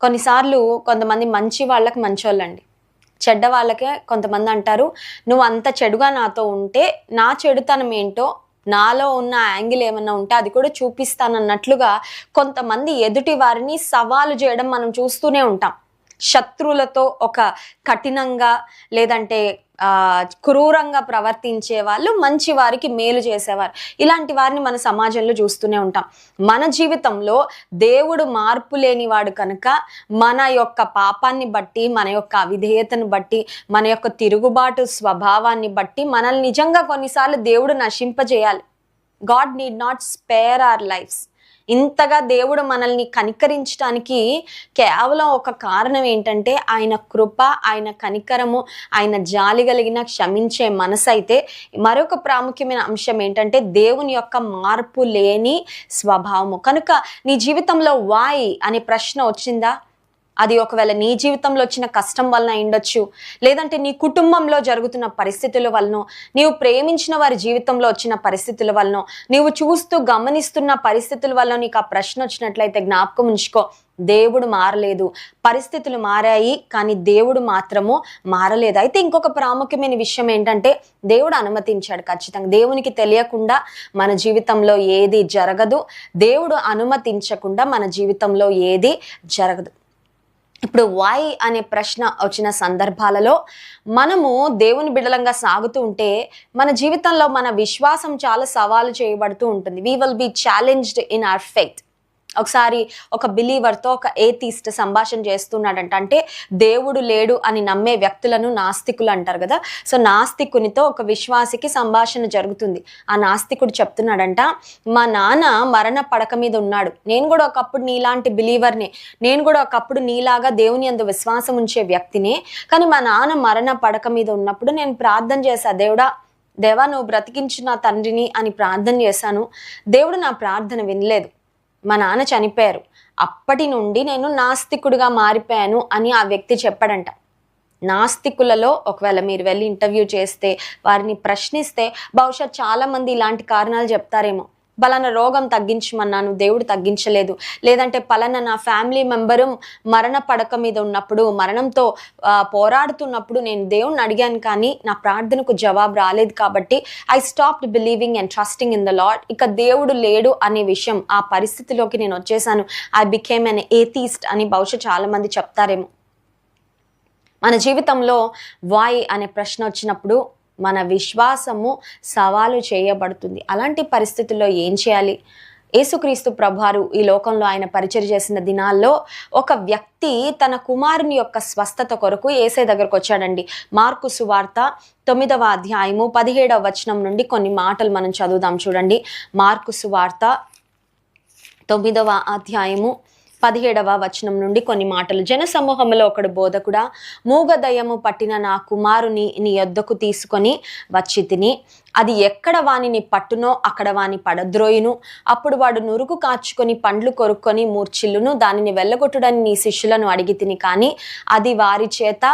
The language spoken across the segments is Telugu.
కొన్నిసార్లు కొంతమంది మంచి వాళ్ళకి మంచోళ్ళండి. చెడ్డ వాళ్ళకే కొంతమంది అంటారు నువ్వు అంత చెడుగా నాతో ఉంటే నా చెడుతనం ఏంటో నాలో ఉన్న యాంగిల్ ఏమన్నా ఉంటే అది కూడా చూపిస్తానన్నట్లుగా కొంతమంది ఎదుటి వారిని సవాలు చేయడం మనం చూస్తూనే ఉంటాం. శత్రువులతో ఒక కఠినంగా లేదంటే క్రూరంగా ప్రవర్తించే వాళ్ళు మంచి వారికి మేలు చేసేవారు. ఇలాంటి వారిని మన సమాజంలో చూస్తూనే ఉంటాం. మన జీవితంలో దేవుడు మార్పు లేనివాడు కనుక మన యొక్క పాపాన్ని బట్టి మన యొక్క అవిధేయతను బట్టి మన యొక్క తిరుగుబాటు స్వభావాన్ని బట్టి మనల్ని నిజంగా కొన్నిసార్లు దేవుడు నశింపజేయాలి. God need not spare our lives. ఇంతగా దేవుడు మనల్ని కనికరించడానికి కేవలం ఒక కారణం ఏంటంటే ఆయన కృప ఆయన కనికరము ఆయన జాలి కలిగిన క్షమించే మనసు అయితే మరొక ప్రాముఖ్యమైన అంశం ఏంటంటే దేవుని యొక్క మార్పు లేని స్వభావము. కనుక నీ జీవితంలో వాయి అనే ప్రశ్న వచ్చిందా? అది ఒకవేళ నీ జీవితంలో వచ్చిన కష్టం వలన అయిండొచ్చు లేదంటే నీ కుటుంబంలో జరుగుతున్న పరిస్థితుల వలన నీవు ప్రేమించిన వారి జీవితంలో వచ్చిన పరిస్థితుల వలన నీవు చూస్తూ గమనిస్తున్న పరిస్థితుల వల్ల నీకు ఆ ప్రశ్న వచ్చినట్లయితే జ్ఞాపకం ఉంచుకో. దేవుడు మారలేదు. పరిస్థితులు మారాయి కానీ దేవుడు మాత్రము మారలేదు. అయితే ఇంకొక ప్రాముఖ్యమైన విషయం ఏంటంటే దేవుడు అనుమతించాడు ఖచ్చితంగా. దేవునికి తెలియకుండా మన జీవితంలో ఏది జరగదు. దేవుడు అనుమతించకుండా మన జీవితంలో ఏది జరగదు. ఇప్పుడు వై అనే ప్రశ్న వచ్చిన సందర్భాలలో మనము దేవుని బిడలంగా సాగుతూ ఉంటే మన జీవితంలో మన విశ్వాసం చాలా సవాలు చేయబడుతూ ఉంటుంది. We will be challenged in our faith ఒకసారి ఒక బిలీవర్తో ఒక ఏతీస్ట్ సంభాషణ చేస్తున్నాడంట. అంటే దేవుడు లేడు అని నమ్మే వ్యక్తులను నాస్తికులు అంటారు కదా. సో నాస్తికునితో ఒక విశ్వాసికి సంభాషణ జరుగుతుంది. ఆ నాస్తికుడు చెప్తున్నాడంట మా నాన్న మరణ పడక మీద ఉన్నాడు. నేను కూడా ఒకప్పుడు నీలాంటి బిలీవర్నే నేను కూడా ఒకప్పుడు నీలాగా దేవుని అందు విశ్వాసం ఉంచే వ్యక్తినే. కానీ మా నాన్న మరణ పడక మీద ఉన్నప్పుడు నేను ప్రార్థన చేశా. దేవుడా దేవా నువ్వు బ్రతికించిన తండ్రిని అని ప్రార్థన చేశాను. దేవుడు నా ప్రార్థన వినలేదు. మా నాన్న చనిపోయారు. అప్పటి నుండి నేను నాస్తికుడిగా మారిపోయాను అని ఆ వ్యక్తి చెప్పాడంట. నాస్తికులలో ఒకవేళ మీరు వెళ్ళి ఇంటర్వ్యూ చేస్తే వారిని ప్రశ్నిస్తే బహుశా చాలామంది ఇలాంటి కారణాలు చెప్తారేమో. పలాన రోగం తగ్గించమన్నాను దేవుడు తగ్గించలేదు. లేదంటే పలానా నా ఫ్యామిలీ మెంబరు మరణ పడక మీద ఉన్నప్పుడు మరణంతో పోరాడుతున్నప్పుడు నేను దేవుణ్ణి అడిగాను కానీ నా ప్రార్థనకు జవాబు రాలేదు కాబట్టి I stopped believing and trusting in the Lord ఇక దేవుడు లేడు అనే విషయం ఆ పరిస్థితిలోకి నేను వచ్చేసాను. ఐ బికేమ్ అన్ ఏథీస్ట్ అని బహుశా చాలామంది చెప్తారేమో. మన జీవితంలో వాయ్ అనే ప్రశ్న వచ్చినప్పుడు మన విశ్వాసము సవాలు చేయబడుతుంది. అలాంటి పరిస్థితుల్లో ఏం చేయాలి? యేసుక్రీస్తు ప్రభువారు ఈ లోకంలో ఆయన పరిచయం చేసిన దినాల్లో ఒక వ్యక్తి తన కుమారుని యొక్క స్వస్థత కొరకు ఏసే దగ్గరకు వచ్చాడండి. మార్కు సువార్త తొమ్మిదవ అధ్యాయము పదిహేడవ వచనం నుండి కొన్ని మాటలు మనం చదువుదాం చూడండి. మార్కు సువార్త తొమ్మిదవ అధ్యాయము పదిహేడవ వచనం నుండి కొన్ని మాటలు. జన సమూహంలో ఒకడు బోధకుడా మూగదయము పట్టిన నా కుమారుని నీ యొద్దకు తీసుకొని వచ్చి తిని అది ఎక్కడ వానిని పట్టునో అక్కడ వాని పడద్రోయును. అప్పుడు వాడు నురుగు కాచుకొని పండ్లు కొరుక్కొని మూర్చిల్లును దానిని వెళ్ళగొట్టుడని నీ శిష్యులను అడిగి తిని కానీ అది వారి చేత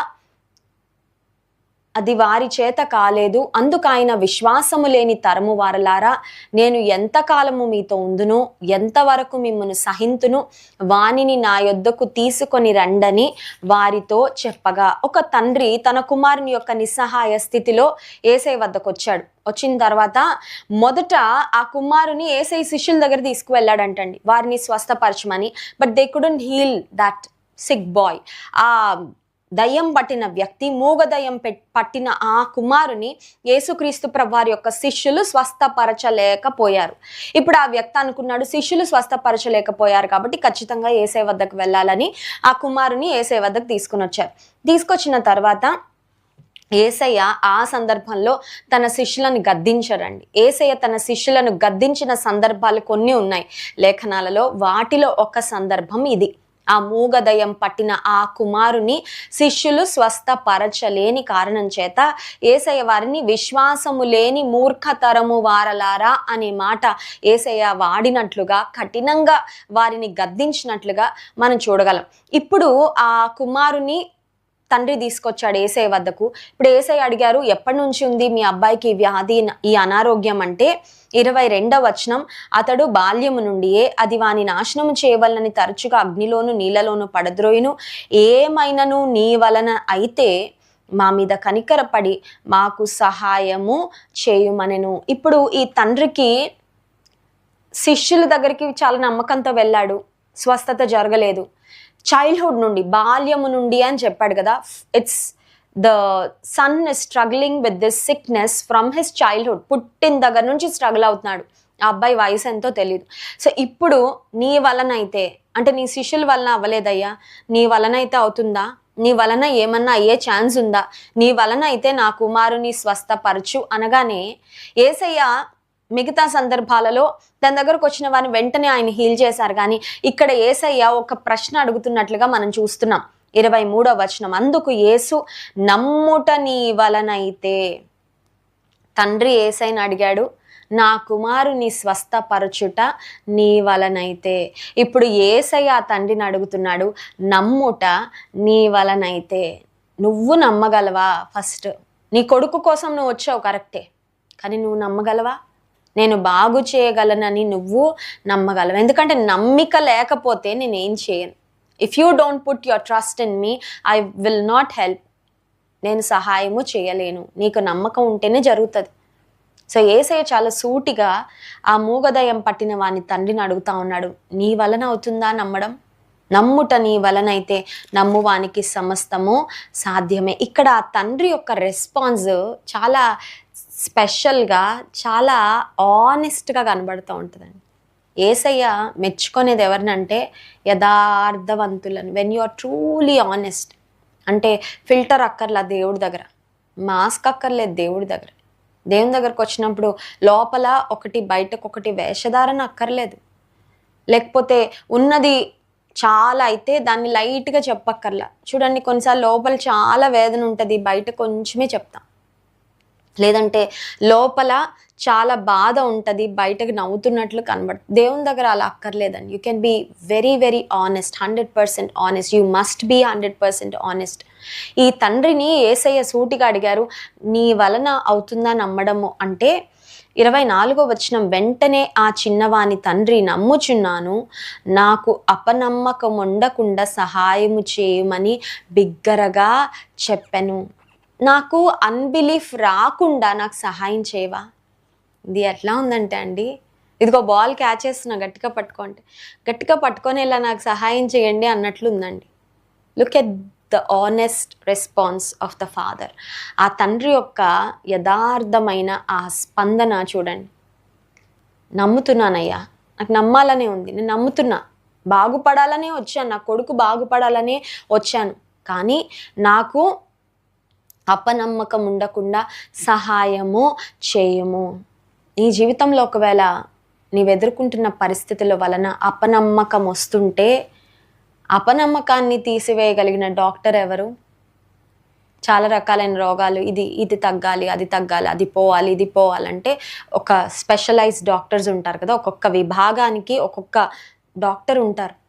అది వారి చేత కాలేదు. అందుకు ఆయన విశ్వాసము లేని తరము వారలారా నేను ఎంతకాలము మీతో ఉందును ఎంతవరకు మిమ్మను సహింతును వానిని నా యొద్దకు తీసుకొని రండని వారితో చెప్పగా. ఒక తండ్రి తన కుమారుని యొక్క నిస్సహాయ స్థితిలో ఏసై వద్దకు వచ్చాడు వచ్చిన తర్వాత మొదట ఆ కుమారుని ఏసై శిష్యుల దగ్గర తీసుకువెళ్ళాడంటండి. వారిని స్వస్థపరచమని. But they couldn't heal that sick boy ఆ దయ్యం పట్టిన వ్యక్తి మూగదయం పట్టిన ఆ కుమారుని యేసుక్రీస్తు ప్రభువారి యొక్క శిష్యులు స్వస్థపరచలేకపోయారు. ఇప్పుడు ఆ వ్యక్తి అనుకున్నాడు శిష్యులు స్వస్థపరచలేకపోయారు కాబట్టి ఖచ్చితంగా ఏసై వద్దకు వెళ్ళాలని ఆ కుమారుని ఏసై వద్దకు తీసుకుని వచ్చారు తీసుకొచ్చిన తర్వాత ఏసయ్య ఆ సందర్భంలో తన శిష్యులను గద్దించరండి. ఏసయ్య తన శిష్యులను గద్దించిన సందర్భాలు కొన్ని ఉన్నాయి. లేఖనాలలో వాటిలో ఒక సందర్భం ఇది. ఆ మూగదయం పట్టిన ఆ కుమారుని శిష్యులు స్వస్థపరచలేని కారణం చేత ఏసయ్య వారిని విశ్వాసము లేని మూర్ఖతరము వారలారా అనే మాట ఏసయ్య వాడినట్లుగా కఠినంగా వారిని గద్దించినట్లుగా మనం చూడగలం. ఇప్పుడు ఆ కుమారుని తండ్రి తీసుకొచ్చాడు ఏసై వద్దకు. ఇప్పుడు ఏసై అడిగారు ఎప్పటి నుంచి ఉంది మీ అబ్బాయికి వ్యాధి ఈ అనారోగ్యం అంటే? ఇరవై రెండవ వచనం అతడు బాల్యము నుండియే అది వాని నాశనము చేయవలనని తరచుగా అగ్నిలోను నీళ్ళలోను పడద్రోయును. ఏమైనను నీ వలన అయితే మా మీద కనికరపడి మాకు సహాయము చేయుమనెను. ఇప్పుడు ఈ తండ్రికి శిష్యుల దగ్గరికి చాలా నమ్మకంతో వెళ్ళాడు. స్వస్థత జరగలేదు. చైల్డ్హుడ్ నుండి బాల్యము నుండి అని చెప్పాడు కదా. It's the son struggling with this sickness from his childhood పుట్టిన దగ్గర నుంచి స్ట్రగుల్ అవుతున్నాడు. ఆ అబ్బాయి వయసు ఎంతో తెలియదు సో ఇప్పుడు నీ వలన అయితే అంటే నీ శిష్యుల వలన అవ్వలేదయ్యా? నీ వలన అయితే అవుతుందా? నీ వలన ఏమన్నా అయ్యే ఛాన్స్ ఉందా? నీ వలన అయితే నా కుమారుని స్వస్థపరచు అనగానే ఏసయ్య మిగతా సందర్భాలలో తన దగ్గరకు వచ్చిన వారిని వెంటనే ఆయన హీల్ చేశారు. కానీ ఇక్కడ ఏసయ్య ఒక ప్రశ్న అడుగుతున్నట్లుగా మనం చూస్తున్నాం. ఇరవై మూడో వచనం. అందుకు యేసు నమ్ముట నీ వలనైతే తండ్రి ఏసైని అడిగాడు నా కుమారుని స్వస్థపరచుట నీ వలనైతే. ఇప్పుడు ఏసయ్య ఆ తండ్రిని అడుగుతున్నాడు నమ్ముట నీ వలనైతే. నువ్వు నమ్మగలవా? ఫస్ట్ నీ కొడుకు కోసం నువ్వు వచ్చావు కరెక్టే. కానీ నువ్వు నమ్మగలవా? నేను బాగు చేయగలనని నువ్వు నమ్మగలవు. ఎందుకంటే నమ్మిక లేకపోతే నేను ఏం చేయను. If you don't put your trust in me I will not help నేను సహాయము చేయలేను. నీకు నమ్మకం ఉంటేనే జరుగుతుంది. సో ఏసయ్య చాలా సూటిగా ఆ మూగదయం పట్టిన వాని తండ్రిని అడుగుతా ఉన్నాడు. నీ వలన అవుతుందా నమ్మడం? నమ్ముట నీ వలనైతే నమ్మువానికి సమస్తము సాధ్యమే. ఇక్కడ ఆ తండ్రి యొక్క రెస్పాన్స్ చాలా స్పెషల్గా చాలా ఆనెస్ట్గా కనబడుతూ ఉంటుందండి. ఏసయ్య మెచ్చుకునేది ఎవరినంటే యథార్థవంతులను when you are truly honest అంటే ఫిల్టర్ అక్కర్లా దేవుడి దగ్గర. మాస్క్ అక్కర్లేదు దేవుడి దగ్గర. దేవుని దగ్గరకు వచ్చినప్పుడు లోపల ఒకటి బయటకు ఒకటి వేషధారణ అక్కర్లేదు. లేకపోతే ఉన్నది చాలా అయితే దాన్ని లైట్గా చెప్పక్కర్లా. చూడండి కొన్నిసార్లు లోపల చాలా వేదన ఉంటుంది బయట కొంచెమే చెప్తాం. లేదంటే లోపల చాలా బాధ ఉంటుంది బయటకు నవ్వుతున్నట్లు కనబడ దేవుని దగ్గర అలా అక్కర్లేదండి. You can be very very honest hundred percent honest you must be hundred percent honest ఈ తండ్రిని ఏసయ్య సూటిగా అడిగారు నీ వలన అవుతుందా నమ్మడము? అంటే ఇరవై నాలుగో వచ్చిన వెంటనే ఆ చిన్నవాని తండ్రి నమ్ముచున్నాను. నాకు అపనమ్మకం ఉండకుండా సహాయము చేయమని బిగ్గరగా చెప్పాను. నాకు అన్బిలీఫ్ రాకుండా నాకు సహాయం చేయవా? ఇది ఎట్లా ఉందంటే అండి ఇదిగో బాల్ క్యాచ్ చేస్తున్నా గట్టిగా పట్టుకోండి గట్టిగా పట్టుకొని ఇలా నాకు సహాయం చేయండి అన్నట్లు ఉందండి look at the honest response of the father ఆ తండ్రి యొక్క యథార్థమైన ఆ స్పందన చూడండి. నమ్ముతున్నానయ్యా నాకు నమ్మాలనే ఉంది నేను నమ్ముతున్నా. బాగుపడాలనే వచ్చాను నా కొడుకు బాగుపడాలనే వచ్చాను. కానీ నాకు అపనమ్మకం ఉండకుండా సహాయము చేయము. నీ జీవితంలో ఒకవేళ నీవు ఎదుర్కొంటున్న పరిస్థితుల వలన అపనమ్మకం వస్తుంటే అపనమ్మకాన్ని తీసివేయగలిగిన డాక్టర్ ఎవరు? చాలా రకాలైన రోగాలు. ఇది ఇది తగ్గాలి అది తగ్గాలి అది పోవాలి ఇది పోవాలంటే ఒక స్పెషలైజ్డ్ డాక్టర్స్ ఉంటారు కదా. ఒక్కొక్క విభాగానికి ఒక్కొక్క డాక్టర్ ఉంటారు.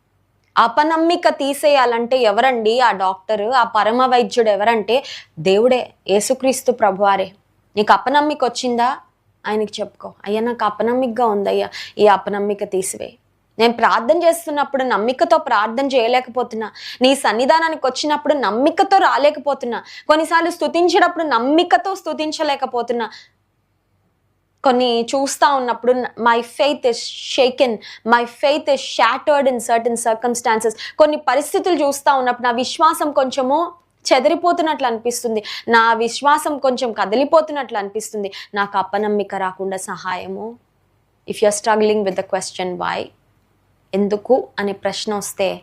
అపనమ్మిక తీసేయాలంటే ఎవరండి ఆ డాక్టర్? ఆ పరమ వైద్యుడు ఎవరంటే దేవుడే యేసుక్రీస్తు ప్రభువారే. నీకు అపనమ్మిక వచ్చిందా? ఆయనకి చెప్పుకో. అయ్యా నాకు అపనమ్మికగా ఉందయ్యా ఈ అపనమ్మిక తీసివేయి నేను ప్రార్థన చేస్తున్నప్పుడు నమ్మికతో ప్రార్థన చేయలేకపోతున్నా. నీ సన్నిధానానికి వచ్చినప్పుడు నమ్మికతో రాలేకపోతున్నా. కొన్నిసార్లు స్తుతించేటప్పుడు నమ్మికతో స్తుతించలేకపోతున్నా. కొన్ని చూస్తూ ఉన్నప్పుడు my faith is shaken my faith is shattered in certain circumstances కొన్ని పరిస్థితులు చూస్తూ ఉన్నప్పుడు నా విశ్వాసం కొంచెము చెదిరిపోతున్నట్లు అనిపిస్తుంది. నా విశ్వాసం కొంచెం కదిలిపోతున్నట్లు అనిపిస్తుంది. నాకు అపనమ్మిక రాకుండా సహాయము. If you are struggling with the question why ఎందుకు? అనే ప్రశ్న వస్తే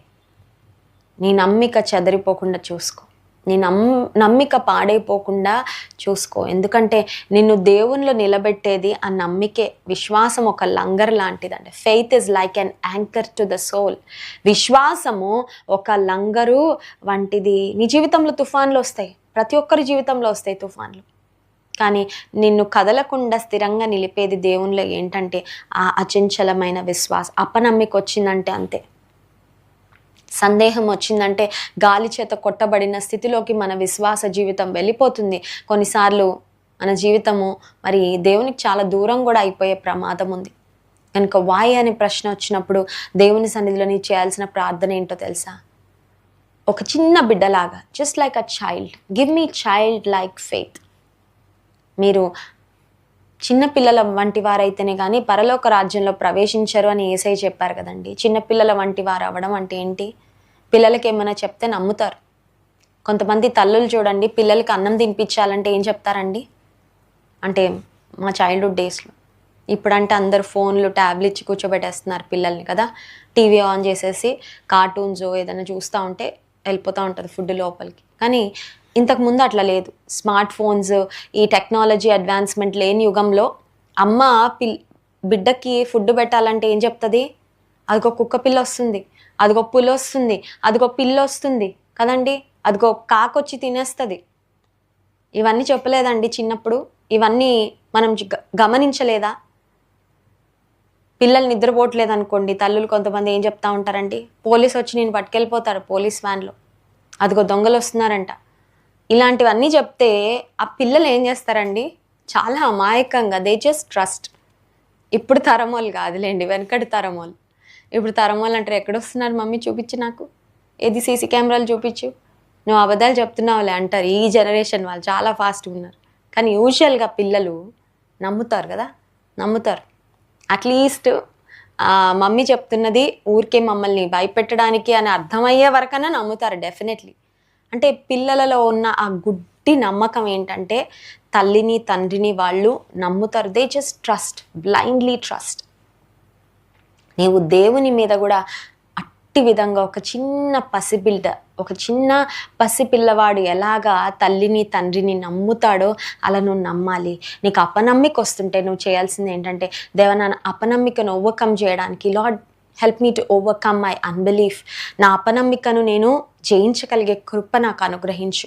నీ నమ్మిక చెదిరిపోకుండా చూసుకో. నీ నమ్ నమ్మిక పాడైపోకుండా చూసుకో. ఎందుకంటే నిన్ను దేవునిలో నిలబెట్టేది ఆ నమ్మికే విశ్వాసం ఒక లంగర్ లాంటిదండి. Faith is like an anchor to the soul విశ్వాసము ఒక లంగరు వంటిది. నీ జీవితంలో తుఫాన్లు వస్తాయి. ప్రతి ఒక్కరి జీవితంలో వస్తాయి తుఫాన్లు. కానీ నిన్ను కదలకుండా స్థిరంగా నిలిపేది దేవునిలో ఏంటంటే ఆ అచంచలమైన విశ్వాసం అపనమ్మిక వచ్చిందంటే అంతే. సందేహం వచ్చిందంటే గాలి చేత కొట్టబడిన స్థితిలోకి మన విశ్వాస జీవితం వెళ్ళిపోతుంది. కొన్నిసార్లు మన జీవితము మరి దేవునికి చాలా దూరం కూడా అయిపోయే ప్రమాదం ఉంది. కనుక వాయి అనే ప్రశ్న వచ్చినప్పుడు దేవుని సన్నిధిలో నీ చేయాల్సిన ప్రార్థన ఏంటో తెలుసా? ఒక చిన్న బిడ్డలాగా just like a child give me child like faith మీరు చిన్న పిల్లల వంటి వారైతేనే కానీ పరలోక రాజ్యంలో ప్రవేశించరు అని ఏసై చెప్పారు కదండి. చిన్నపిల్లల వంటి వారు అవ్వడం అంటే ఏంటి? పిల్లలకి ఏమైనా చెప్తే నమ్ముతారు. కొంతమంది తల్లులు చూడండి పిల్లలకి అన్నం తినిపించాలంటే ఏం చెప్తారండి? అంటే మా చైల్డ్హుడ్ డేస్లో ఇప్పుడంటే అందరు ఫోన్లు ట్యాబ్లు ఇచ్చి కూర్చోబెట్టేస్తున్నారు పిల్లల్ని కదా. టీవీ ఆన్ చేసేసి కార్టూన్స్ ఏదైనా చూస్తూ ఉంటే వెళ్ళిపోతూ ఉంటుంది ఫుడ్ లోపలికి. కానీ ఇంతకు ముందు అట్లా లేదు. స్మార్ట్ ఫోన్స్ ఈ టెక్నాలజీ అడ్వాన్స్మెంట్ లేని యుగంలో అమ్మ పిల్ బిడ్డకి ఫుడ్ పెట్టాలంటే ఏం చెప్తుంది? అదిగో కుక్క పిల్ల వస్తుంది అదిగో పులి వస్తుంది అదిగో పిల్ల వస్తుంది కదండి? అదిగో కాకొచ్చి తినేస్తుంది. ఇవన్నీ చెప్పలేదండి చిన్నప్పుడు. ఇవన్నీ మనం గ- గమనించలేదా? పిల్లలు నిద్రపోవట్లేదు అనుకోండి తల్లులు కొంతమంది ఏం చెప్తా ఉంటారండి? పోలీస్ వచ్చి నేను పట్టుకెళ్ళిపోతారు పోలీస్ వ్యాన్లో. అదిగో దొంగలు వస్తున్నారంట. ఇలాంటివన్నీ చెప్తే ఆ పిల్లలు ఏం చేస్తారండి? చాలా అమాయకంగా దే జస్ట్ ట్రస్ట్ ఇప్పుడు తరమోలు కాదులేండి వెనకటి తరమోలు. ఇప్పుడు తరమోలు అంటారు ఎక్కడొస్తున్నారు మమ్మీ? చూపించు నాకు. ఏది సీసీ కెమెరాలు చూపించు. నువ్వు అబద్ధాలు చెప్తున్నావులే అంటారు. ఈ జనరేషన్ వాళ్ళు చాలా ఫాస్ట్గా ఉన్నారు. కానీ యూజువల్గా పిల్లలు నమ్ముతారు కదా? నమ్ముతారు. అట్లీస్ట్ మమ్మీ చెప్తున్నది ఊరికే మమ్మల్ని భయపెట్టడానికి అని అర్థమయ్యే వరకైనా నమ్ముతారు డెఫినెట్లీ అంటే పిల్లలలో ఉన్న ఆ గుడ్డి నమ్మకం ఏంటంటే తల్లిని తండ్రిని వాళ్ళు నమ్ముతారు. They just trust blindly trust నీవు దేవుని మీద కూడా అట్టి విధంగా ఒక చిన్న పసిబిడ్డ ఒక చిన్న పసిపిల్లవాడు ఎలాగా తల్లిని తండ్రిని నమ్ముతాడో అలా నువ్వు నమ్మాలి. నీకు అపనమ్మిక వస్తుంటే నువ్వు చేయాల్సింది ఏంటంటే దేవ నా అపనమ్మికను ఓవర్కమ్ చేయడానికి Lord help me to overcome my unbelief నా అపనమ్మికను నేను జయించగలిగే కృప నాకు అనుగ్రహించు.